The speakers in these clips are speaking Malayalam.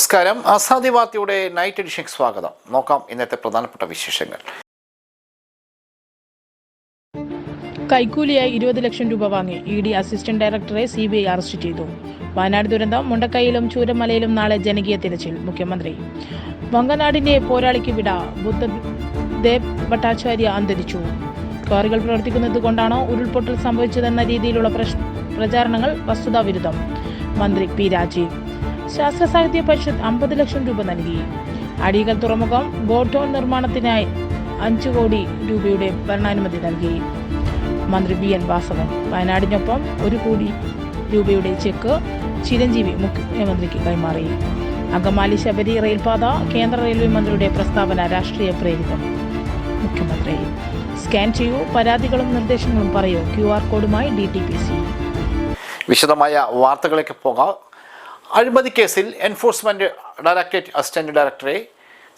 നമസ്കാരം. ആസാദി വാർത്തയുടെ നൈറ്റ് എഡിഷൻ സ്വാഗതം. നോക്കാം ഇന്നത്തെ പ്രധാനപ്പെട്ട വിശേഷങ്ങൾ. കൈക്കൂലിയായി ഇരുപത് ലക്ഷം രൂപ വാങ്ങി ഇ ഡി അസിസ്റ്റന്റ് ഡയറക്ടറെ സി ബി ഐ അറസ്റ്റ് ചെയ്തു. വയനാട് ദുരന്തം മുണ്ടക്കൈയിലും ചൂരമലയിലും നാളെ ജനകീയ തിരച്ചിൽ മുഖ്യമന്ത്രി. വങ്കനാടിന്റെ പോരാളിക്ക് വിട ബുദ്ധദേവ് ഭട്ടാചാര്യ അന്തരിച്ചു. ക്വാറികൾ പ്രവർത്തിക്കുന്നത് കൊണ്ടാണോ ഉരുൾപൊട്ടൽ സംഭവിച്ചതെന്ന രീതിയിലുള്ള പ്രചാരണങ്ങൾ വസ്തുതാവിരുദ്ധം മന്ത്രി പി രാജീവ്. ശാസ്ത്ര സാഹിത്യ പരിഷത്ത് അമ്പത് ലക്ഷം രൂപ നൽകി. അടികൾ തുറമുഖം ബോട്ടോൺ നിർമ്മാണത്തിനായി അഞ്ചു കോടി രൂപയുടെ ഭരണാനുമതി നൽകി. മന്ത്രി ബി എൻ വാസവൻ വയനാടിനൊപ്പം ഒരു കോടി രൂപയുടെ ചെക്ക് ചിരഞ്ജീവി മുഖ്യമന്ത്രിക്ക് കൈമാറി. അങ്കമാലി ശബരി റെയിൽപാത കേന്ദ്ര റെയിൽവേ മന്ത്രിയുടെ പ്രസ്താവന രാഷ്ട്രീയ പ്രേരിതം. മുഖ്യമന്ത്രി സ്കാൻ ചെയ്യൂ പരാതികളും നിർദ്ദേശങ്ങളും പറയൂ ക്യു ആർ കോഡുമായി ഡി ടി പി സി. വിശദമായ വാർത്തകളിലേക്ക് പോകാം. അഴിമതി കേസിൽ എൻഫോഴ്സ്മെന്റ് ഡയറക്ടറേറ്റ് അസിസ്റ്റന്റ് ഡയറക്ടറെ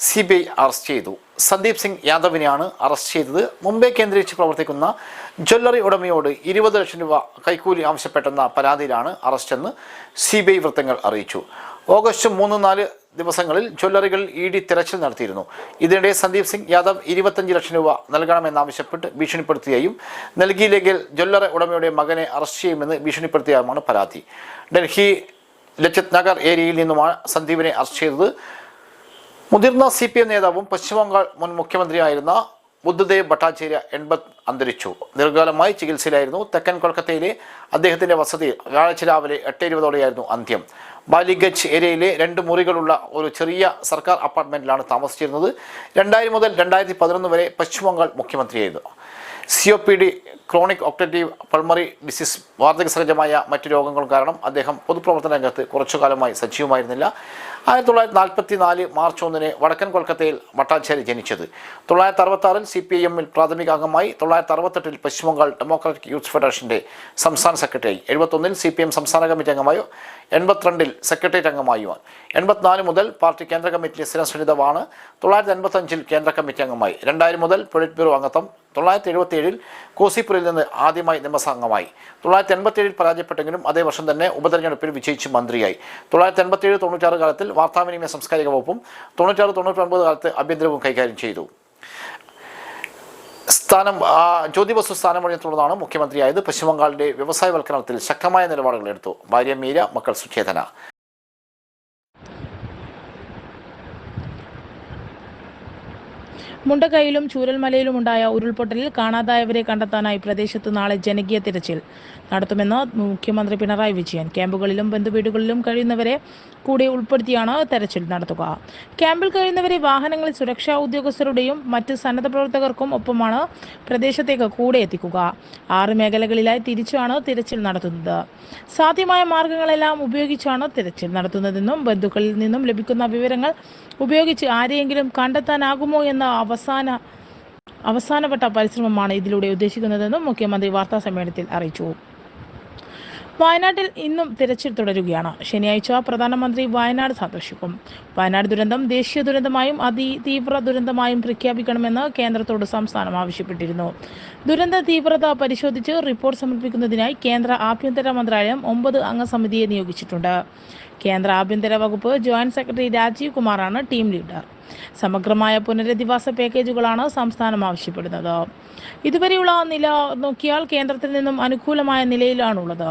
സി ബി ഐ അറസ്റ്റ് ചെയ്തു. സന്ദീപ് സിംഗ് യാദവിനെയാണ് അറസ്റ്റ് ചെയ്തത്. മുംബൈ കേന്ദ്രീകരിച്ച് പ്രവർത്തിക്കുന്ന ജ്വല്ലറി ഉടമയോട് ഇരുപത് ലക്ഷം രൂപ കൈക്കൂലി ആവശ്യപ്പെട്ടെന്ന പരാതിയിലാണ് അറസ്റ്റെന്ന് സി ബി ഐ വൃത്തങ്ങൾ അറിയിച്ചു. ഓഗസ്റ്റ് മൂന്ന് നാല് ദിവസങ്ങളിൽ ജ്വല്ലറികൾ ഇ ഡി തിരച്ചിൽ നടത്തിയിരുന്നു. ഇതിനിടെ സന്ദീപ് സിംഗ് യാദവ് ഇരുപത്തഞ്ച് ലക്ഷം രൂപ നൽകണമെന്നാവശ്യപ്പെട്ട് ഭീഷണിപ്പെടുത്തുകയും നൽകിയില്ലെങ്കിൽ ജ്വല്ലറി ഉടമയുടെ മകനെ അറസ്റ്റ് ചെയ്യുമെന്ന് ഭീഷണിപ്പെടുത്തിയതുമാണ് പരാതി. ഡൽഹി ലച്ചിത് നഗർ ഏരിയയിൽ നിന്നുമാണ് സന്ദീപിനെ അറസ്റ്റ് ചെയ്തത്. മുതിർന്ന സി പി എം നേതാവും പശ്ചിമബംഗാൾ മുൻ മുഖ്യമന്ത്രിയായിരുന്ന ബുദ്ധദേവ് ഭട്ടാചാര്യ എൺപത് അന്തരിച്ചു. ദീർഘകാലമായി ചികിത്സയിലായിരുന്നു. തെക്കൻ കൊൽക്കത്തയിലെ അദ്ദേഹത്തിന്റെ വസതി വ്യാഴാഴ്ച രാവിലെ എട്ട് ഇരുപതോടെയായിരുന്നു അന്ത്യം. ബാലിഗഞ്ച് ഏരിയയിലെ രണ്ട് മുറികളുള്ള ഒരു ചെറിയ സർക്കാർ അപ്പാർട്ട്മെന്റിലാണ് താമസിച്ചിരുന്നത്. രണ്ടായിരം മുതൽ രണ്ടായിരത്തി പതിനൊന്ന് വരെ പശ്ചിമബംഗാൾ മുഖ്യമന്ത്രിയായിരുന്നു. C O P D chronic ഒക്ടേറ്റീവ് pulmonary disease വാർദ്ധക്യ സഹജമായ മറ്റു രോഗങ്ങൾ കാരണം അദ്ദേഹം പൊതുപ്രവർത്തന രംഗത്ത് കുറച്ചു കാലമായി സജീവമായിരുന്നില്ല. ആയിരത്തി തൊള്ളായിരത്തി നാൽപ്പത്തി നാല് മാർച്ച് ഒന്നിന് വടക്കൻ കൊൽക്കത്തയിൽ മട്ടാഞ്ചേരി ജനിച്ചത്. തൊള്ളായിരത്തി അറുപത്തി ആറിൽ സി പി ഐ എമ്മിൽ പ്രാഥമിക അംഗമായി തൊള്ളായിരത്തി അറുപത്തെട്ടിൽ പശ്ചിമബംഗാൾ ഡെമോക്രാറ്റിക് യൂത്ത് ഫെഡറേഷന്റെ സംസ്ഥാന സെക്രട്ടറി എഴുപത്തൊന്നിൽ സി പി എം സംസ്ഥാന കമ്മിറ്റി അംഗമായോ എൺപത്തിരണ്ടിൽ സെക്രട്ടേറിയറ്റ് അംഗമായുമാണ് എൺപത്തിനാല് മുതൽ പാർട്ടി കേന്ദ്ര കമ്മിറ്റിയിലെ സ്ഥിരം സുനിതമാണ് തൊള്ളായിരത്തി എൺപത്തഞ്ചിൽ കേന്ദ്ര കമ്മിറ്റി അംഗമായി. രണ്ടായിരം മുതൽ പൊളിറ്റ് ബ്യൂറോ അംഗത്വം തൊള്ളായിരത്തി എഴുപത്തിയേഴിൽ കോസിപ്പൂരിൽ നിന്ന് ആദ്യമായി നിയമസംഗമായി തൊള്ളായിരത്തി എൺപത്തിയേഴിൽ പരാജയപ്പെട്ടെങ്കിലും അതേ വർഷം തന്നെ ഉപതെരഞ്ഞെടുപ്പിൽ വിജയിച്ച് മന്ത്രിയായി. തൊള്ളായിരത്തി എൺപത്തിയേഴ് തൊണ്ണൂറ്റാറ് കാലത്തിൽ വാർത്താവിനിമയ സാംസ്കാരിക വകുപ്പും തൊണ്ണൂറ്റാറ് തൊണ്ണൂറ്റൊൻപത് കാലത്ത് ആഭ്യന്തരവും കൈകാര്യം ചെയ്തു. സ്ഥാനം ജ്യോതി ബസു സ്ഥാനമൊഴിയെ തുടർന്നാണ് മുഖ്യമന്ത്രിയായത്. പശ്ചിമബംഗാളിന്റെ വ്യവസായവൽക്കരണത്തിൽ ശക്തമായ നിലപാടുകൾ എടുത്തു. ഭാര്യ മീര മക്കൾ സുഖേതന മുണ്ടക്കൈയിലും ചൂരൽമലയിലുമുണ്ടായ ഉരുൾപൊട്ടലിൽ കാണാതായവരെ കണ്ടെത്താനായി പ്രദേശത്ത് നാളെ ജനകീയ തിരച്ചിൽ. നടത്തുമെന്ന് മുഖ്യമന്ത്രി പിണറായി വിജയൻ. ക്യാമ്പുകളിലും ബന്ധുവീടുകളിലും കഴിയുന്നവരെ കൂടി ഉൾപ്പെടുത്തിയാണ് തെരച്ചിൽ നടത്തുക. ക്യാമ്പിൽ കഴിയുന്നവരെ വാഹനങ്ങളിൽ സുരക്ഷാ ഉദ്യോഗസ്ഥരുടെയും മറ്റ് സന്നദ്ധ പ്രവർത്തകർക്കും ഒപ്പമാണ് പ്രദേശത്തേക്ക് കൂടെ എത്തിക്കുക. ആറ് മേഖലകളിലായി തിരിച്ചാണ് തിരച്ചിൽ നടത്തുന്നത്. സാധ്യമായ മാർഗങ്ങളെല്ലാം ഉപയോഗിച്ചാണ് തിരച്ചിൽ നടത്തുന്നതെന്നും ബന്ധുക്കളിൽ നിന്നും ലഭിക്കുന്ന വിവരങ്ങൾ ഉപയോഗിച്ച് ആരെയെങ്കിലും കണ്ടെത്താനാകുമോ എന്ന അവസാന അവസാനപ്പെട്ട പരിശ്രമമാണ് ഇതിലൂടെ ഉദ്ദേശിക്കുന്നതെന്നും മുഖ്യമന്ത്രി വാർത്താ സമ്മേളനത്തിൽ അറിയിച്ചു. വയനാട്ടിൽ ഇന്നും തിരച്ചിൽ തുടരുകയാണ്. ശനിയാഴ്ച പ്രധാനമന്ത്രി വയനാട് സന്ദർശിക്കും. വയനാട് ദുരന്തം ദേശീയ ദുരന്തമായും അതിതീവ്ര ദുരന്തമായും പ്രഖ്യാപിക്കണമെന്ന് കേന്ദ്രത്തോട് സംസ്ഥാനം ആവശ്യപ്പെട്ടിരുന്നു. ദുരന്ത തീവ്രത പരിശോധിച്ച് റിപ്പോർട്ട് സമർപ്പിക്കുന്നതിനായി കേന്ദ്ര ആഭ്യന്തര മന്ത്രാലയം ഒമ്പത് അംഗ സമിതിയെ നിയോഗിച്ചിട്ടുണ്ട്. കേന്ദ്ര ആഭ്യന്തര വകുപ്പ് ജോയിന്റ് സെക്രട്ടറി രാജീവ് കുമാറാണ് ടീം ലീഡർ. സമഗ്രമായ പുനരധിവാസ പാക്കേജുകളാണ് സംസ്ഥാനം ആവശ്യപ്പെടുന്നത്. ഇതുവരെയുള്ള നില നോക്കിയാൽ കേന്ദ്രത്തിൽ നിന്നും അനുകൂലമായ നിലയിലാണുള്ളത്.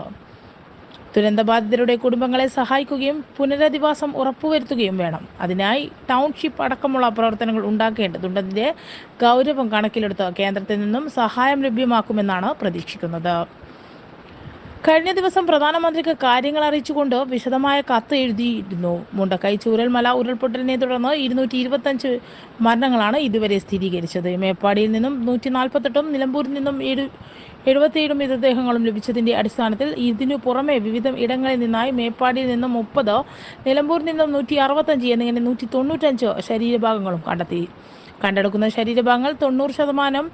ദുരന്തബാധിതരുടെ കുടുംബങ്ങളെ സഹായിക്കുകയും പുനരധിവാസം ഉറപ്പുവരുത്തുകയും വേണം. അതിനായി ടൗൺഷിപ്പ് അടക്കമുള്ള പ്രവർത്തനങ്ങൾ ഉണ്ടാക്കേണ്ടതുണ്ടതിന്റെ ഗൗരവം കണക്കിലെടുത്ത് കേന്ദ്രത്തിൽ നിന്നും സഹായം ലഭ്യമാക്കുമെന്നാണ് പ്രതീക്ഷിക്കുന്നത്. കഴിഞ്ഞ ദിവസം പ്രധാനമന്ത്രിക്ക് കാര്യങ്ങൾ അറിയിച്ചുകൊണ്ട് വിശദമായ കത്ത് എഴുതിയിരുന്നു. മുണ്ടക്കൈ ചൂരൽമല ഉരുൾപൊട്ടലിനെ തുടർന്ന് ഇരുന്നൂറ്റി ഇരുപത്തഞ്ച് മരണങ്ങളാണ് ഇതുവരെ സ്ഥിരീകരിച്ചത്. മേപ്പാടിയിൽ നിന്നും നൂറ്റി നാൽപ്പത്തെട്ടും നിലമ്പൂരിൽ നിന്നും ഏഴ് എഴുപത്തിയേഴ് മൃതദേഹങ്ങളും ലഭിച്ചതിന്റെ അടിസ്ഥാനത്തിൽ ഇതിനു പുറമെ വിവിധ ഇടങ്ങളിൽ നിന്നായി മേപ്പാടിയിൽ നിന്നും മുപ്പത് നിലമ്പൂരിൽ നിന്നും നൂറ്റി അറുപത്തഞ്ച് എന്നിങ്ങനെ നൂറ്റി തൊണ്ണൂറ്റഞ്ച് ശരീരഭാഗങ്ങളും കണ്ടെത്തി. കണ്ടെടുക്കുന്ന ശരീരഭാഗങ്ങൾ തൊണ്ണൂറ് ശതമാനം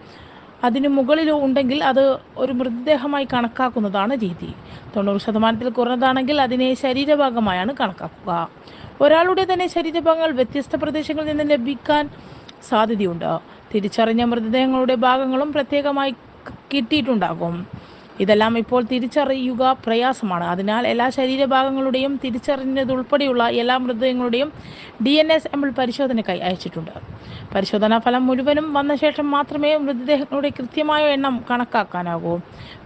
അതിനു മുകളിലോ ഉണ്ടെങ്കിൽ അത് ഒരു മൃതദേഹമായി കണക്കാക്കുന്നതാണ് രീതി. തൊണ്ണൂറ് ശതമാനത്തിൽ കുറഞ്ഞതാണെങ്കിൽ അതിനെ ശരീരഭാഗമായാണ് കണക്കാക്കുക. ഒരാളുടെ തന്നെ ശരീരഭാഗങ്ങൾ വ്യത്യസ്ത പ്രദേശങ്ങളിൽ നിന്ന് ലഭിക്കാൻ സാധ്യതയുണ്ട്. തിരിച്ചറിഞ്ഞ മൃതദേഹങ്ങളുടെ ഭാഗങ്ങളും പ്രത്യേകമായി കിട്ടിയിട്ടുണ്ടാകും. ഇതെല്ലാം ഇപ്പോൾ തിരിച്ചറിയുക പ്രയാസമാണ്. അതിനാൽ എല്ലാ ശരീരഭാഗങ്ങളുടെയും തിരിച്ചറിഞ്ഞതുൾപ്പെടെയുള്ള എല്ലാ മൃതദേഹങ്ങളുടെയും ഡി എൻ എ സാമ്പിൾ പരിശോധനയ്ക്കായി അയച്ചിട്ടുണ്ട്. പരിശോധനാ ഫലം മുഴുവനും വന്ന ശേഷം മാത്രമേ മൃതദേഹങ്ങളുടെ കൃത്യമായ എണ്ണം കണക്കാക്കാനാകൂ.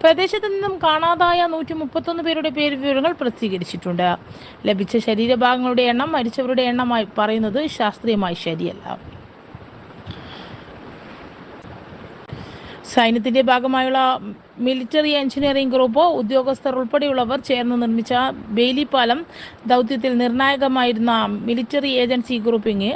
പ്രദേശത്ത് നിന്നും കാണാതായ നൂറ്റി മുപ്പത്തൊന്ന് പേരുടെ പേര് വിവരങ്ങൾ പ്രസിദ്ധീകരിച്ചിട്ടുണ്ട്. ലഭിച്ച ശരീരഭാഗങ്ങളുടെ എണ്ണം മരിച്ചവരുടെ എണ്ണമായി പറയുന്നത് ശാസ്ത്രീയമായി ശരിയല്ല. സൈന്യത്തിന്റെ ഭാഗമായുള്ള മിലിറ്ററി എഞ്ചിനീയറിംഗ് ഗ്രൂപ്പ് ഉദ്യോഗസ്ഥർ ഉൾപ്പെടെയുള്ളവർ ചേർന്ന് നിർമ്മിച്ച ബെയിലി പാലം ദൗത്യത്തിൽ നിർണായകമായിരുന്ന military agency grouping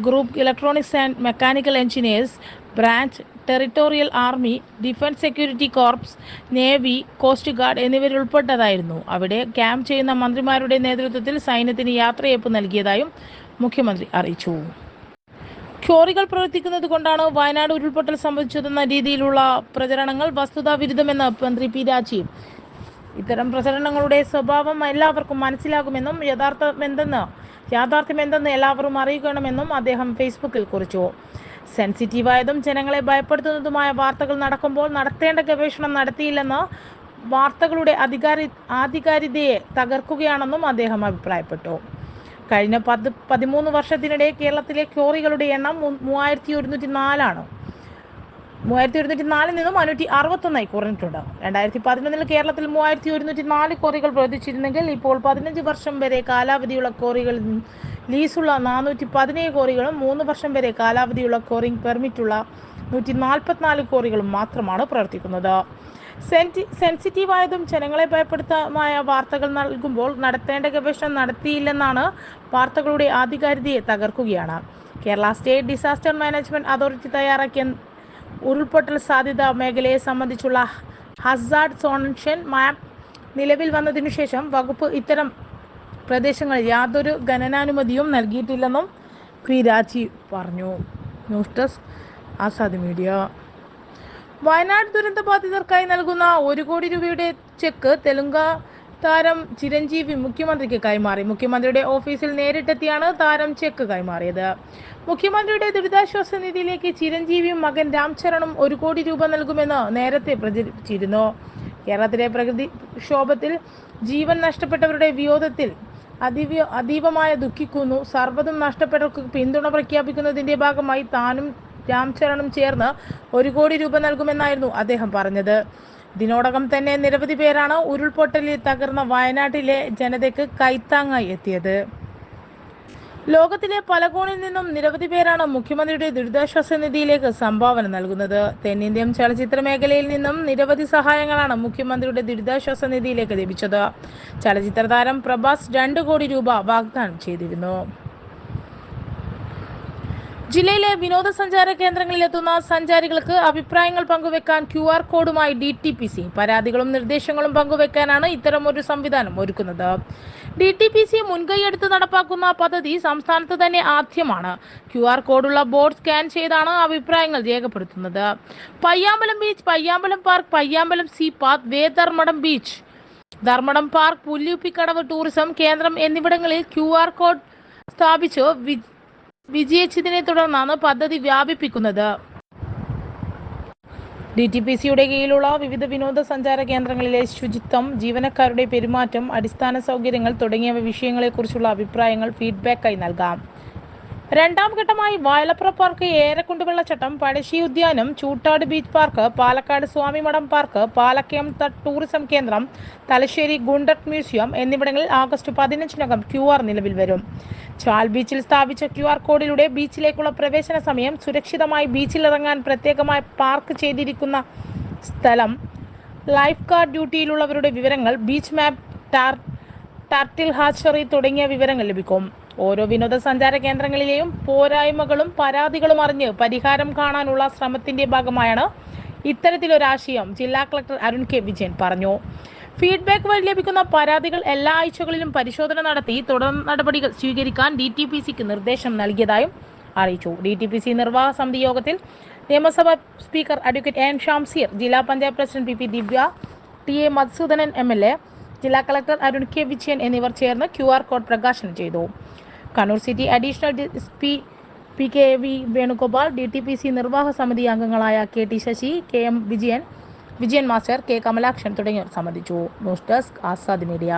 group electronics and mechanical engineers branch territorial army defence security corps navy coast guard എന്നിവരുൾപ്പെട്ടതായിരുന്നു അവിടെ ക്യാമ്പ് ചെയ്യുന്ന മന്ത്രിമാരുടെ നേതൃത്വത്തിൽ സൈന്യത്തിന് യാത്രയയപ്പ് നൽകിയതായും മുഖ്യമന്ത്രി അറിയിച്ചു. ക്യോറികൾ പ്രവർത്തിക്കുന്നത് കൊണ്ടാണ് വയനാട് ഉരുൾപൊട്ടൽ സംഭവിച്ചതെന്ന രീതിയിലുള്ള പ്രചരണങ്ങൾ വസ്തുതാ വിരുദ്ധമെന്ന് മന്ത്രി പി രാജീവ്. ഇത്തരം പ്രചരണങ്ങളുടെ സ്വഭാവം എല്ലാവർക്കും മനസ്സിലാകുമെന്നും യഥാർത്ഥം എന്തെന്ന് യാഥാർത്ഥ്യം എന്തെന്ന് എല്ലാവരും അറിയിക്കണമെന്നും അദ്ദേഹം ഫേസ്ബുക്കിൽ കുറിച്ചു. സെൻസിറ്റീവായതും ജനങ്ങളെ ഭയപ്പെടുത്തുന്നതുമായ വാർത്തകൾ നടക്കുമ്പോൾ നടത്തേണ്ട ഗവേഷണം നടത്തിയില്ലെന്ന് വാർത്തകളുടെ അധികാരി ആധികാരികതയെ തകർക്കുകയാണെന്നും അദ്ദേഹം അഭിപ്രായപ്പെട്ടു. കഴിഞ്ഞ പത് പതിമൂന്ന് വർഷത്തിനിടെ കേരളത്തിലെ ക്യോറികളുടെ എണ്ണം മൂവായിരത്തി ഒരുന്നൂറ്റി നാലാണ് മൂവായിരത്തി ഒരുന്നൂറ്റി നാലിൽ നിന്നും അഞ്ഞൂറ്റി അറുപത്തൊന്നായി കുറഞ്ഞിട്ടുണ്ട്. രണ്ടായിരത്തി പതിനൊന്നിൽ കേരളത്തിൽ മൂവായിരത്തി ഒരുന്നൂറ്റി നാല് കോറികൾ പ്രവർത്തിച്ചിരുന്നെങ്കിൽ ഇപ്പോൾ പതിനഞ്ച് വർഷം വരെ കാലാവധിയുള്ള കോറികളിൽ നിന്നും ലീസുള്ള നാനൂറ്റി പതിനേഴ് കോറികളും മൂന്ന് വർഷം വരെ കാലാവധിയുള്ള കോറിംഗ് പെർമിറ്റുള്ള നൂറ്റി നാൽപ്പത്തിനാല് കോറികളും മാത്രമാണ് പ്രവർത്തിക്കുന്നത്. സെന്റി സെൻസിറ്റീവായതും ജനങ്ങളെ ഭയപ്പെടുത്തമായ വാർത്തകൾ നൽകുമ്പോൾ നടത്തേണ്ട ഗവേഷണം നടത്തിയില്ലെന്നാണ് വാർത്തകളുടെ ആധികാരികതയെ തകർക്കുകയാണ്. Kerala state disaster management authority തയ്യാറാക്കിയ ഉരുൾപൊട്ടൽ സാധ്യത മേഖലയെ സംബന്ധിച്ചുള്ള ഹസാർഡ് സോൺഷൻ മാപ്പ് നിലവിൽ വന്നതിനു ശേഷം വകുപ്പ് ഇത്തരം പ്രദേശങ്ങളിൽ യാതൊരു ഖനനാനുമതിയും നൽകിയിട്ടില്ലെന്നും പി പറഞ്ഞു. News desk Azad media. Wayanad ദുരന്ത ബാധിതർക്കായി നൽകുന്ന ഒരു കോടി രൂപയുടെ ചെക്ക് തെലുങ്ക താരം ചിരഞ്ജീവി മുഖ്യമന്ത്രിക്ക് കൈമാറി. മുഖ്യമന്ത്രിയുടെ ഓഫീസിൽ നേരിട്ടെത്തിയാണ് താരം ചെക്ക് കൈമാറിയത്. മുഖ്യമന്ത്രിയുടെ ദുരിതാശ്വാസ നിധിയിലേക്ക് ചിരഞ്ജീവിയും മകൻ രാംചരണും ഒരു കോടി രൂപ നൽകുമെന്ന് നേരത്തെ പ്രചരിച്ചിരുന്നു കേരളത്തിലെ പ്രകൃതി ക്ഷോഭത്തിൽ ജീവൻ നഷ്ടപ്പെട്ടവരുടെ വിയോധത്തിൽ അതീവ അതീവമായ ദുഃഖിക്കുന്നു. സർവതും നഷ്ടപ്പെട്ടവർക്ക് പിന്തുണ പ്രഖ്യാപിക്കുന്നതിന്റെ ഭാഗമായി താനും രാംചരണും ചേർന്ന് ഒരു കോടി രൂപ നൽകുമെന്നായിരുന്നു അദ്ദേഹം പറഞ്ഞത്. ഇതിനോടകം തന്നെ നിരവധി പേരാണ് ഉരുൾപൊട്ടലിൽ തകർന്ന വയനാട്ടിലെ ജനതയ്ക്ക് കൈത്താങ്ങായി എത്തിയത്. ലോകത്തിലെ പല കോണിൽ നിന്നും നിരവധി പേരാണ് മുഖ്യമന്ത്രിയുടെ ദുരിതാശ്വാസ നിധിയിലേക്ക് സംഭാവന നൽകുന്നത്. തെന്നിന്ത്യൻ ചലച്ചിത്ര മേഖലയിൽ നിന്നും നിരവധി സഹായങ്ങളാണ് മുഖ്യമന്ത്രിയുടെ ദുരിതാശ്വാസ നിധിയിലേക്ക് ലഭിച്ചത്. ചലച്ചിത്ര താരം പ്രഭാസ് രണ്ട് കോടി രൂപ വാഗ്ദാനം ചെയ്തിരുന്നു. ജില്ലയിലെ വിനോദസഞ്ചാര കേന്ദ്രങ്ങളിലെത്തുന്ന സഞ്ചാരികൾക്ക് അഭിപ്രായങ്ങൾ പങ്കുവെക്കാൻ ക്യു ആർ കോഡുമായി ഡി ടി പി സി പരാതികളും നിർദ്ദേശങ്ങളും പങ്കുവെക്കാനാണ് ഇത്തരമൊരു സംവിധാനം ഒരുക്കുന്നത്. ഡി ടി പി സി മുൻകൈയെടുത്ത് നടപ്പാക്കുന്ന പദ്ധതി സംസ്ഥാനത്ത് തന്നെ ആദ്യമാണ്. ക്യു ആർ കോഡുള്ള ബോർഡ് സ്കാൻ ചെയ്താണ് അഭിപ്രായങ്ങൾ രേഖപ്പെടുത്തുന്നത്. Payyambalam beach Payyambalam park Payyambalam sea path വേതർമടം beach Dharmadam park Pullupikkadavu tourism കേന്ദ്രം എന്നിവിടങ്ങളിൽ ക്യു ആർ കോഡ് സ്ഥാപിച്ച് വിജയിച്ചതിനെ തുടർന്നാണ് പദ്ധതി വ്യാപിപ്പിക്കുന്നത്. ഡി ടി പി സിയുടെ കീഴിലുള്ള വിവിധ വിനോദസഞ്ചാര കേന്ദ്രങ്ങളിലെ ശുചിത്വം ജീവനക്കാരുടെ പെരുമാറ്റം അടിസ്ഥാന സൗകര്യങ്ങൾ തുടങ്ങിയ വിഷയങ്ങളെക്കുറിച്ചുള്ള അഭിപ്രായങ്ങൾ ഫീഡ്ബാക്കായി നൽകാം. രണ്ടാം ഘട്ടമായി വായലപ്ര പാർക്ക് ഏരക്കുണ്ട് വെള്ളച്ചാട്ടം പഴശ്ശി ഉദ്യാനം Choottad beach park Palakkad Swamimadam park Palakkayam tourism കേന്ദ്രം തലശ്ശേരി ഗുണ്ടട്ട് മ്യൂസിയം എന്നിവിടങ്ങളിൽ ആഗസ്റ്റ് പതിനഞ്ചിനകം ക്യു ആർ നിലവിൽ വരും. ചാൽ ബീച്ചിൽ സ്ഥാപിച്ച ക്യു ആർ കോഡിലൂടെ ബീച്ചിലേക്കുള്ള പ്രവേശന സമയം സുരക്ഷിതമായി ബീച്ചിൽ ഇറങ്ങാൻ പ്രത്യേകമായി പാർക്ക് ചെയ്തിരിക്കുന്ന സ്ഥലം. ലൈഫ് ഗാർഡ് ഡ്യൂട്ടിയിലുള്ളവരുടെ വിവരങ്ങൾ ബീച്ച് മാപ്പ് ടാർ ടാർട്ടിൽ ഹാച്ചറി തുടങ്ങിയ വിവരങ്ങൾ ലഭിക്കും. ഓരോ വിനോദസഞ്ചാര കേന്ദ്രങ്ങളിലെയും പോരായ്മകളും പരാതികളും അറിഞ്ഞ് പരിഹാരം കാണാനുള്ള ശ്രമത്തിന്റെ ഭാഗമായാണ് ഇത്തരത്തിലൊരാശയം ജില്ലാ കളക്ടർ അരുൺ കെ വിജയൻ പറഞ്ഞു. ഫീഡ്ബാക്ക് വഴി ലഭിക്കുന്ന പരാതികൾ എല്ലാ ആഴ്ചകളിലും പരിശോധന നടത്തി തുടർ നടപടികൾ സ്വീകരിക്കാൻ ഡി ടി പി സിക്ക് നിർദ്ദേശം നൽകിയതായും അറിയിച്ചു. ഡി ടി പി സി നിർവാഹക സമിതി യോഗത്തിൽ നിയമസഭാ സ്പീക്കർ അഡ്വക്കേറ്റ് എൻ ഷാംസീർ ജില്ലാ panchayat president P P Divya T A Madhusoodanan M L A ജില്ലാ കളക്ടർ അരുൺ കെ വിജയൻ എന്നിവർ ചേർന്ന് ക്യു ആർ കോഡ് പ്രകാശനം ചെയ്തു. Kannur city additional S P P K V Venugopal D T P C നിർവാഹക സമിതി അംഗങ്ങളായ K T Sasi K M Vijayan Vijayan master K Kamalakshan തുടങ്ങിയവർ സംബന്ധിച്ചു. News desk Azad media.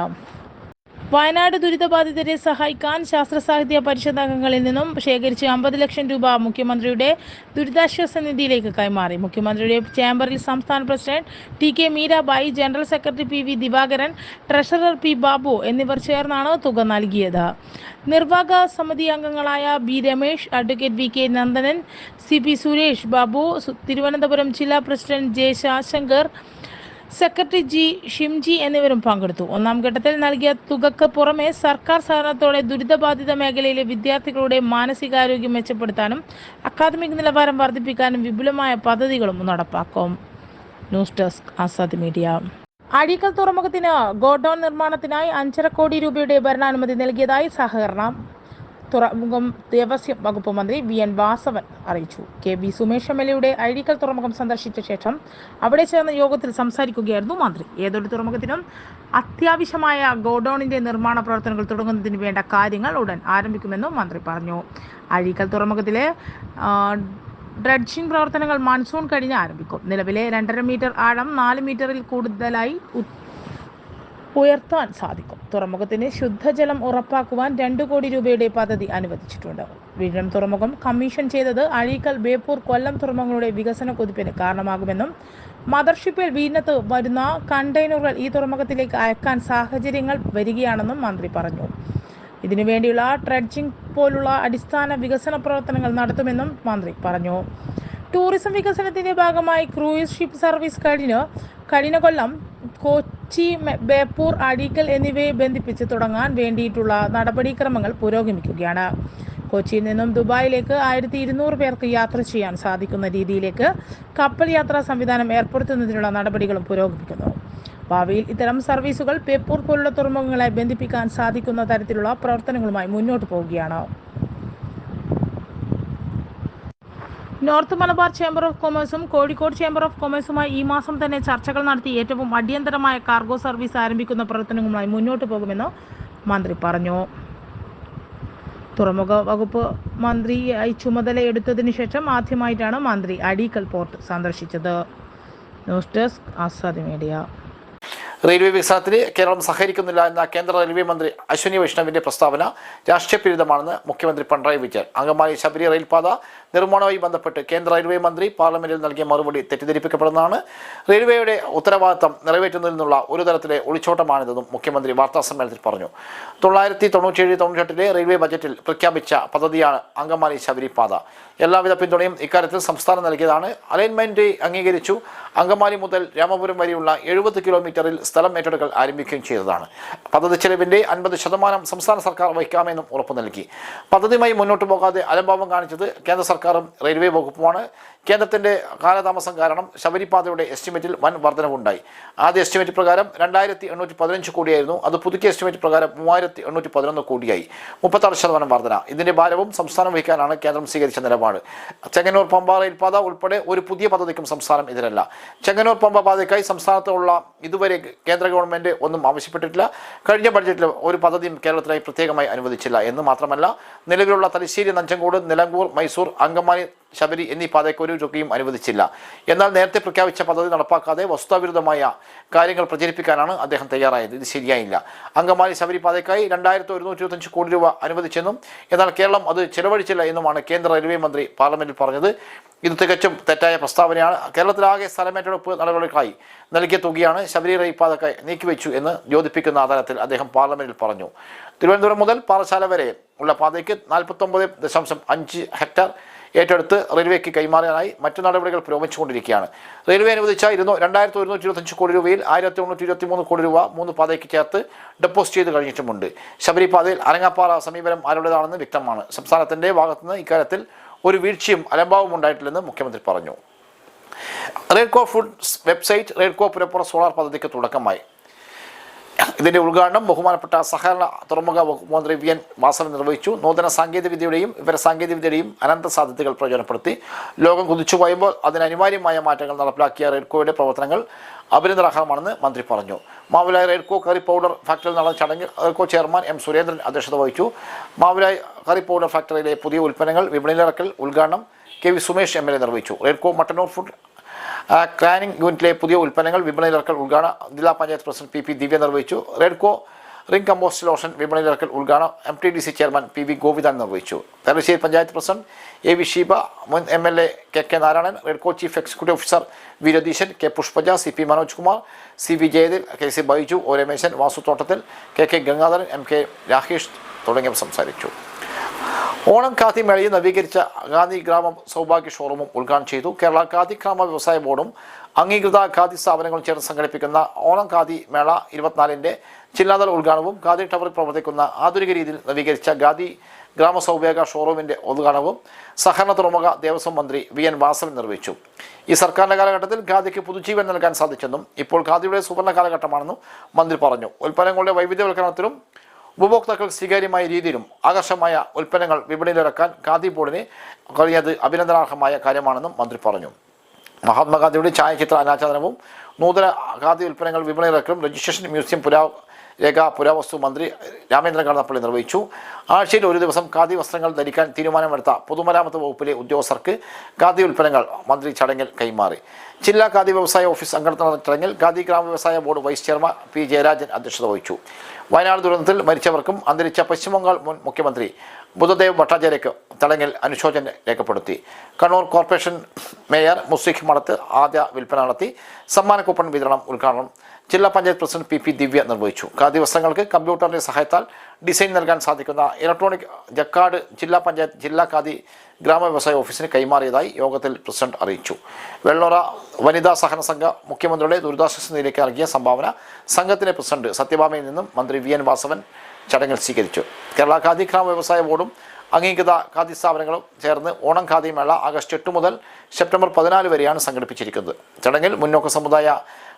Wayanad ദുരിതബാധിതരെ സഹായിക്കാൻ ശാസ്ത്ര സാഹിത്യ പരിഷത്ത് അംഗങ്ങളിൽ നിന്നും ശേഖരിച്ച് അമ്പത് ലക്ഷം രൂപ മുഖ്യമന്ത്രിയുടെ ദുരിതാശ്വാസ നിധിയിലേക്ക് കൈമാറി. മുഖ്യമന്ത്രിയുടെ ചേംബറിൽ സംസ്ഥാന president T K Meerabai general secretary P V Divakaran treasurer P Babu എന്നിവർ ചേർന്നാണ് തുക നൽകിയത്. നിർവാഹക സമിതി അംഗങ്ങളായ B Ramesh advocate V K Nandanan C P Suresh Babu Thiruvananthapuram ജില്ലാ president J Sasankar secretary G Shimji എന്നിവരും പങ്കെടുത്തു. ഒന്നാം ഘട്ടത്തിൽ നൽകിയ തുകക്ക് പുറമെ സർക്കാർ സഹകരണത്തോടെ ദുരിതബാധിത മേഖലയിലെ വിദ്യാർത്ഥികളുടെ മാനസികാരോഗ്യം മെച്ചപ്പെടുത്താനും അക്കാദമിക് നിലവാരം വർദ്ധിപ്പിക്കാനും വിപുലമായ പദ്ധതികളും നടപ്പാക്കും. News desk Azad media. Azhikkal തുറമുഖത്തിന് godown നിർമ്മാണത്തിനായി അഞ്ചര കോടി രൂപയുടെ ഭരണാനുമതി നൽകിയതായി സഹകരണം. തുറമുഖം ദേവസ്വം വകുപ്പ് മന്ത്രി വി എൻ വാസവൻ അറിയിച്ചു. K B Sumesh M L എയുടെ അഴീക്കൽ തുറമുഖം സന്ദർശിച്ച ശേഷം അവിടെ ചേർന്ന യോഗത്തിൽ സംസാരിക്കുകയായിരുന്നു മന്ത്രി. ഏതൊരു തുറമുഖത്തിനും അത്യാവശ്യമായ ഗോഡൌണിന്റെ നിർമ്മാണ പ്രവർത്തനങ്ങൾ തുടങ്ങുന്നതിന് വേണ്ട കാര്യങ്ങൾ ഉടൻ ആരംഭിക്കുമെന്നും മന്ത്രി പറഞ്ഞു. അഴീക്കൽ തുറമുഖത്തിലെ ഡ്രഡ്ജിംഗ് പ്രവർത്തനങ്ങൾ മൺസൂൺ കഴിഞ്ഞ് ആരംഭിക്കും. നിലവിലെ രണ്ടര മീറ്റർ ആഴം നാല് മീറ്ററിൽ കൂടുതലായി ഉയർത്താൻ സാധിക്കും. തുറമുഖത്തിന് ശുദ്ധജലം ഉറപ്പാക്കുവാൻ രണ്ട് കോടി രൂപയുടെ പദ്ധതി അനുവദിച്ചിട്ടുണ്ട്. വിഴിഞ്ഞം തുറമുഖം കമ്മീഷൻ ചെയ്തത് അഴീക്കൽ ബേപ്പൂർ കൊല്ലം തുറമുഖങ്ങളുടെ വികസന കുതിപ്പിന് കാരണമാകുമെന്നും മദർഷിപ്പിൽ വീനത്ത് വരുന്ന കണ്ടെയ്നറുകൾ ഈ തുറമുഖത്തിലേക്ക് അയക്കാൻ സാഹചര്യങ്ങൾ വരികയാണെന്നും മന്ത്രി പറഞ്ഞു. ഇതിനുവേണ്ടിയുള്ള ട്രെഡ്ജിംഗ് പോലുള്ള അടിസ്ഥാന വികസന പ്രവർത്തനങ്ങൾ നടത്തുമെന്നും മന്ത്രി പറഞ്ഞു. ടൂറിസം വികസനത്തിന്റെ ഭാഗമായി ക്രൂയിസ് ഷിപ്പ് സർവീസ് കഴിഞ്ഞ് കഴിഞ്ഞ കൊല്ലം കൊച്ചി ബേപ്പൂർ അഴീക്കൽ എന്നിവയെ ബന്ധിപ്പിച്ച് തുടങ്ങാൻ വേണ്ടിയിട്ടുള്ള നടപടിക്രമങ്ങൾ പുരോഗമിക്കുകയാണ്. കൊച്ചിയിൽ നിന്നും ദുബായിലേക്ക് ആയിരത്തി ഇരുന്നൂറ് പേർക്ക് യാത്ര ചെയ്യാൻ സാധിക്കുന്ന രീതിയിലേക്ക് കപ്പൽ യാത്രാ സംവിധാനം ഏർപ്പെടുത്തുന്നതിനുള്ള നടപടികളും പുരോഗമിക്കുന്നു. ഭാവിയിൽ ഇത്തരം സർവീസുകൾ ബേപ്പൂർ പോലുള്ള തുറമുഖങ്ങളെ ബന്ധിപ്പിക്കാൻ സാധിക്കുന്ന തരത്തിലുള്ള പ്രവർത്തനങ്ങളുമായി മുന്നോട്ട് പോവുകയാണ്. നോർത്ത് മലബാർ ചേംബർ ഓഫ് കൊമേഴ്സും കോഴിക്കോട് ചേംബർ ഓഫ് കൊമേഴ്സുമായി ഈ മാസം തന്നെ ചർച്ചകൾ നടത്തി ഏറ്റവും അടിയന്തരമായ കാർഗോ സർവീസ് ആരംഭിക്കുന്ന പ്രവർത്തനങ്ങളുമായി മുന്നോട്ട് പോകുമെന്ന് മന്ത്രി പറഞ്ഞു. തുറമുഖ വകുപ്പ് മന്ത്രിയായി ചുമതലയെടുത്തതിനു ശേഷം ആദ്യമായിട്ടാണ് മന്ത്രി അടീക്കൽ പോർട്ട് സന്ദർശിച്ചത്. News desk Azad media. Railway വികസനത്തിന് കേരളം സഹകരിക്കുന്നില്ല എന്ന കേന്ദ്ര റെയിൽവേ മന്ത്രി അശ്വിനി വൈഷ്ണവിന്റെ പ്രസ്താവന രാഷ്ട്രീയ രാഷ്ട്രീയപ്രേരിതമാണെന്ന് മുഖ്യമന്ത്രി പിണറായി വിജയൻ. അങ്കമാലി ശബരി റെയിൽപാത നിർമ്മാണവുമായി ബന്ധപ്പെട്ട് കേന്ദ്ര റെയിൽവേ മന്ത്രി പാർലമെന്റിൽ നൽകിയ മറുപടി തെറ്റിദ്ധരിപ്പിക്കപ്പെടുന്നതാണ്. റെയിൽവേയുടെ ഉത്തരവാദിത്തം നിറവേറ്റുന്നതിൽ നിന്നുള്ള ഒരു തരത്തിലെ ഒളിച്ചോട്ടമാണിതെന്നും മുഖ്യമന്ത്രി വാർത്താസമ്മേളനത്തിൽ പറഞ്ഞു. തൊള്ളായിരത്തി തൊണ്ണൂറ്റിയേഴ് തൊണ്ണൂറ്റെട്ടിലെ റെയിൽവേ ബജറ്റിൽ പ്രഖ്യാപിച്ച പദ്ധതിയാണ് അങ്കമാലി ശബരിപാത. എല്ലാവിധ പിന്തുണയും ഇക്കാര്യത്തിൽ സംസ്ഥാനം നൽകിയതാണ്. അലൈൻമെന്റ് അംഗീകരിച്ചു. അങ്കമാലി മുതൽ രാമപുരം വരെയുള്ള എഴുപത് കിലോമീറ്ററിൽ സ്ഥലം ഏറ്റെടുക്കൽ ആരംഭിക്കുകയും ചെയ്തതാണ്. പദ്ധതി ചെലവിന്റെ അൻപത് ശതമാനം സംസ്ഥാന സർക്കാർ വഹിക്കാമെന്നും ഉറപ്പു നൽകി. പദ്ധതിയുമായി മുന്നോട്ട് പോകാതെ അലംഭാവം കാണിച്ചത് കേന്ദ്ര സർക്കാരും റെയിൽവേ വകുപ്പുമാണ്. കേന്ദ്രത്തിന്റെ കാലതാമസം കാരണം ശബരിപാതയുടെ എസ്റ്റിമേറ്റിൽ വൻ വർധനവുണ്ടായി. ആദ്യ എസ്റ്റിമേറ്റ് പ്രകാരം രണ്ടായിരത്തി എണ്ണൂറ്റി പതിനഞ്ച് കോടിയായിരുന്നു. അത് പുതുക്കിയ എസ്റ്റിമേറ്റ് പ്രകാരം മൂവായിരത്തി എണ്ണൂറ്റി പതിനൊന്ന് കോടിയായി. മുപ്പത്താറ് ശതമാനം വർധന. ഇതിന്റെ ഭാരവും സംസ്ഥാനം വഹിക്കാനാണ് കേന്ദ്രം സ്വീകരിച്ച നിലപാട്. ചെങ്ങന്നൂർ പമ്പ റെയിൽപാത ഉൾപ്പെടെ ഒരു പുതിയ പദ്ധതിക്കും സംസ്ഥാനം എതിരല്ല. ചെങ്ങന്നൂർ പമ്പ പാതയ്ക്കായി സംസ്ഥാനത്തുള്ള ഇതുവരെ കേന്ദ്ര ഗവൺമെന്റ് ഒന്നും ആവശ്യപ്പെട്ടിട്ടില്ല. കഴിഞ്ഞ ബഡ്ജറ്റിൽ ഒരു പദ്ധതിയും കേരളത്തിനായി പ്രത്യേകമായി അനുവദിച്ചില്ല. എന്ന് മാത്രമല്ല നിലവിലുള്ള തലശ്ശേരി നഞ്ചങ്കോട് നിലമ്പൂർ മൈസൂർ അങ്കമാലി ശബരി എന്നീ പാതയ്ക്ക് ഒരു രൂപയും അനുവദിച്ചില്ല. എന്നാൽ നേരത്തെ പ്രഖ്യാപിച്ച പദ്ധതി നടപ്പാക്കാതെ വസ്തുതാവിരുദ്ധമായ കാര്യങ്ങൾ പ്രചരിപ്പിക്കാനാണ് അദ്ദേഹം തയ്യാറായത്. ഇത് ശരിയായില്ല. അങ്കമാലി ശബരി പാതയ്ക്കായി രണ്ടായിരത്തി കോടി രൂപ അനുവദിച്ചെന്നും എന്നാൽ കേരളം അത് ചെലവഴിച്ചില്ല എന്നുമാണ് കേന്ദ്ര റെയിൽവേ മന്ത്രി പാർലമെന്റിൽ പറഞ്ഞത്. ഇത് തികച്ചും തെറ്റായ പ്രസ്താവനയാണ്. കേരളത്തിലാകെ സ്ഥലമേറ്റെടുപ്പ് നടപടികൾക്കായി നൽകിയ തുകയാണ് ശബരി റെയിൽ പാതക്കായി നീക്കിവെച്ചു എന്ന് യോജിപ്പിക്കുന്ന ആധാരത്തിൽ അദ്ദേഹം പാർലമെന്റിൽ പറഞ്ഞു. തിരുവനന്തപുരം മുതൽ പാറശാല വരെ ഉള്ള പാതയ്ക്ക് നാൽപ്പത്തൊമ്പത് ദശാംശം അഞ്ച് ഹെക്ടർ ഏറ്റെടുത്ത് റെയിൽവേക്ക് കൈമാറാനായി മറ്റു നടപടികൾ പുരോഗമിച്ചുകൊണ്ടിരിക്കുകയാണ്. റെയിൽവേ അനുവദിച്ച ഇരുന്നൂ രണ്ടായിരത്തി ഒരുന്നൂറ്റി ഇരുപത്തഞ്ച് കോടി രൂപയിൽ ആയിരത്തി എണ്ണൂറ്റി ഇരുപത്തി മൂന്ന് കോടി രൂപ മൂന്ന് പാതയ്ക്ക് ചേർത്ത് ഡെപ്പോസിറ്റ് ചെയ്ത് കഴിഞ്ഞിട്ടുമുണ്ട്. ശബരിപാതയിൽ അരങ്ങാപ്പാറ സമീപനം ആരുടേതാണെന്ന് വ്യക്തമാണ്. സംസ്ഥാനത്തിന്റെ ഭാഗത്തുനിന്ന് ഇക്കാര്യത്തിൽ ഒരു വീഴ്ചയും അലംഭാവവും ഉണ്ടായിട്ടില്ലെന്ന് മുഖ്യമന്ത്രി പറഞ്ഞു. റെഡ്കോ ഫുഡ്സ് വെബ്സൈറ്റ് റെഡ്കോ പുരപ്പുറ സോളാർ പദ്ധതിക്ക് തുടക്കമായി. ഇതിന്റെ ഉദ്ഘാടനം ബഹുമാനപ്പെട്ട സഹകരണ തുറമുഖ മന്ത്രി വി എൻ വാസവൻ നിർവഹിച്ചു. നൂതന സാങ്കേതികവിദ്യയുടെയും വിവര സാങ്കേതികവിദ്യയുടെയും അനന്ത സാധ്യതകൾ പ്രയോജനപ്പെടുത്തി. ലോകം കുതിച്ചു പോയുമ്പോൾ അതിന് അനിവാര്യമായ മാറ്റങ്ങൾ നടപ്പിലാക്കിയ റെഡ്കോയുടെ പ്രവർത്തനങ്ങൾ അഭിനന്ദനാർഹമാണെന്ന് മന്ത്രി പറഞ്ഞു. മാവിലായി റെഡ്കോ കറി പൗഡർ ഫാക്ടറിയിൽ നടന്ന ചടങ്ങിൽ റെഡ്കോ ചെയർമാൻ എം സുരേന്ദ്രൻ അധ്യക്ഷത വഹിച്ചു. മാവിലായി കറി പൗഡർ ഫാക്ടറിയിലെ പുതിയ ഉൽപ്പന്നങ്ങൾ വിപണിയിലിറക്കൽ ഉദ്ഘാടനം K V Sumesh M L A നിർവഹിച്ചു. റെഡ്കോ മട്ടന്നൂർ ഫുഡ് ആ, ക്ലാനിംഗ് യൂണിറ്റിലെ പുതിയ ഉൽപ്പന്നങ്ങൾ വിപണിയിലിറക്കൽ ഉദ്ഘാടനം. ജില്ലാ panchayat president P P Divya നിർവഹിച്ചു. റെഡ്കോ റിംഗ് കമ്പോസ്റ്റ് ലോഷൻ വിപണിയിലിറക്കൽ ഉദ്ഘാടനം. M T D C chairman P V Govindan നിർവഹിച്ചു. Thalassery panchayat president A V Sheeba മുൻ M L A K K Narayanan Redco chief executive officer V Ratheesan K Pushpaja C P Manoj Kumar C V Jayathil K C Baiju O Rameshan Vasuthottathil K K Gangadharan M K Rakesh തുടങ്ങിയവർ സംസാരിച്ചു. ഓണം ഖാദി മേളയിൽ നവീകരിച്ച ഖാദി ഗ്രാമം സൗഭാഗ്യ ഷോറൂമും ഉദ്ഘാടനം ചെയ്തു. കേരള ഖാദി ഗ്രാമ വ്യവസായ ബോർഡും അംഗീകൃത ഖാദി സ്ഥാപനങ്ങളും ചേർന്ന് സംഘടിപ്പിക്കുന്ന ഓണം ഖാദി മേള ഇരുപത്തിനാലിന്റെ ജില്ലാതല ഉദ്ഘാടനവും ഖാദി ടവറിൽ പ്രവർത്തിക്കുന്ന ആധുനിക രീതിയിൽ നവീകരിച്ച ഖാദി ഗ്രാമ സൗഭാഗ്യ ഷോറൂമിന്റെ ഉദ്ഘാടനവും സഹകരണ തുറമുഖ ദേവസ്വം മന്ത്രി വി എൻ വാസവൻ നിർവഹിച്ചു. ഈ സർക്കാരിന്റെ കാലഘട്ടത്തിൽ ഖാദിക്ക് പുതുജീവൻ നൽകാൻ സാധിച്ചെന്നും ഇപ്പോൾ ഖാദിയുടെ സുവർണ കാലഘട്ടമാണെന്നും മന്ത്രി പറഞ്ഞു. ഉൽപ്പന്നങ്ങളുടെ വൈവിധ്യവൽക്കരണത്തിലും ഉപഭോക്താക്കൾ സ്വീകാര്യമായ രീതിയിലും ആകർഷമായ ഉൽപ്പന്നങ്ങൾ വിപണിയിലിറക്കാൻ ഖാദി ബോർഡിന് കഴിയത് അഭിനന്ദനാർഹമായ കാര്യമാണെന്നും മന്ത്രി പറഞ്ഞു. മഹാത്മാഗാന്ധിയുടെ ഛായാചിത്ര അനാച്ഛാദനവും നൂതന ഖാദി ഉൽപ്പന്നങ്ങൾ വിപണിയിറക്കലും രജിസ്ട്രേഷൻ മ്യൂസിയം പുരാ രേഖ പുരാവസ്തു മന്ത്രി രാമേന്ദ്രൻ കടന്നപ്പള്ളി നിർവഹിച്ചു. ആഴ്ചയിൽ ഒരു ദിവസം ഖാദി വസ്ത്രങ്ങൾ ധരിക്കാൻ തീരുമാനമെടുത്ത പൊതുമരാമത്ത് വകുപ്പിലെ ഉദ്യോഗസ്ഥർക്ക് ഖാദി ഉൽപ്പന്നങ്ങൾ മന്ത്രി ചടങ്ങിൽ കൈമാറി. ജില്ലാ ഖാദി വ്യവസായ ഓഫീസ് സംഘടന ചടങ്ങിൽ ഖാദി ഗ്രാമ വ്യവസായ board vice chairman P Jayarajan അധ്യക്ഷത വഹിച്ചു. വയനാട് ദുരന്തത്തിൽ മരിച്ചവർക്കും അന്തരിച്ച പശ്ചിമബംഗാൾ മുൻ മുഖ്യമന്ത്രി ബുദ്ധദേവ് ഭട്ടാചാര്യയ്ക്ക് ചടങ്ങിൽ അനുശോചനം രേഖപ്പെടുത്തി. കണ്ണൂർ കോർപ്പറേഷൻ മേയർ മുസ്ലിഖ് മടത്ത് ആദ്യ വിൽപ്പന നടത്തി. സമ്മാന കൂപ്പൺ വിതരണം ഉദ്ഘാടനം ജില്ലാ panchayat president P P Divya നിർവഹിച്ചു. ഖാദി വസ്ത്രങ്ങൾക്ക് കമ്പ്യൂട്ടറിന്റെ സഹായത്താൽ ഡിസൈൻ നൽകാൻ സാധിക്കുന്ന ഇലക്ട്രോണിക് ജക്കാട് ജില്ലാ പഞ്ചായത്ത് ജില്ലാ ഖാദി ഗ്രാമ വ്യവസായ ഓഫീസിന് കൈമാറിയതായി യോഗത്തിൽ പ്രസിഡന്റ് അറിയിച്ചു. വെള്ളോറ വനിതാ സഹന സംഘ മുഖ്യമന്ത്രിയുടെ ദുരിതാശ്വാസ നിധിയിലേക്ക് നൽകിയ സംഭാവന സംഘത്തിന്റെ പ്രസിഡന്റ് സത്യഭാമയിൽ നിന്നും മന്ത്രി വി എൻ വാസവൻ ചടങ്ങിൽ സ്വീകരിച്ചു. കേരള ഖാദി ഗ്രാമ വ്യവസായ ബോർഡും അംഗീകൃത ഖാദി സ്ഥാപനങ്ങളും ചേർന്ന് ഓണം ഖാദി മേള ആഗസ്റ്റ് എട്ട് മുതൽ സെപ്റ്റംബർ പതിനാല് വരെയാണ് സംഘടിപ്പിച്ചിരിക്കുന്നത്. ചടങ്ങിൽ മുന്നോക്ക സമുദായ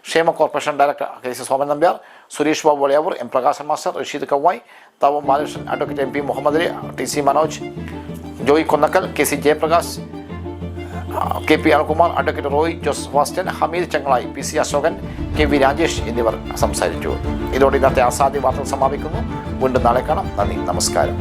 ക്ഷേമ corporation director K C Soman Nambiar Suresh Babu Valiyavoor M Prakashan master Rasheed Kavai Thavam Balakrishnan advocate M P Muhammad Ali T C Manoj Joy Konnakkal K C Jayaprakash K P Alkumar advocate Roy Jose Vaston Hameed Changalayi P C Ashokan K V Rajesh എന്നിവർ സംസാരിച്ചു ഇതോടെ ഇന്നത്തെ അസാധ്യ വാർത്തകൾ സമാപിക്കുന്നു വീണ്ടും നാളെ കാണാം നന്ദി നമസ്കാരം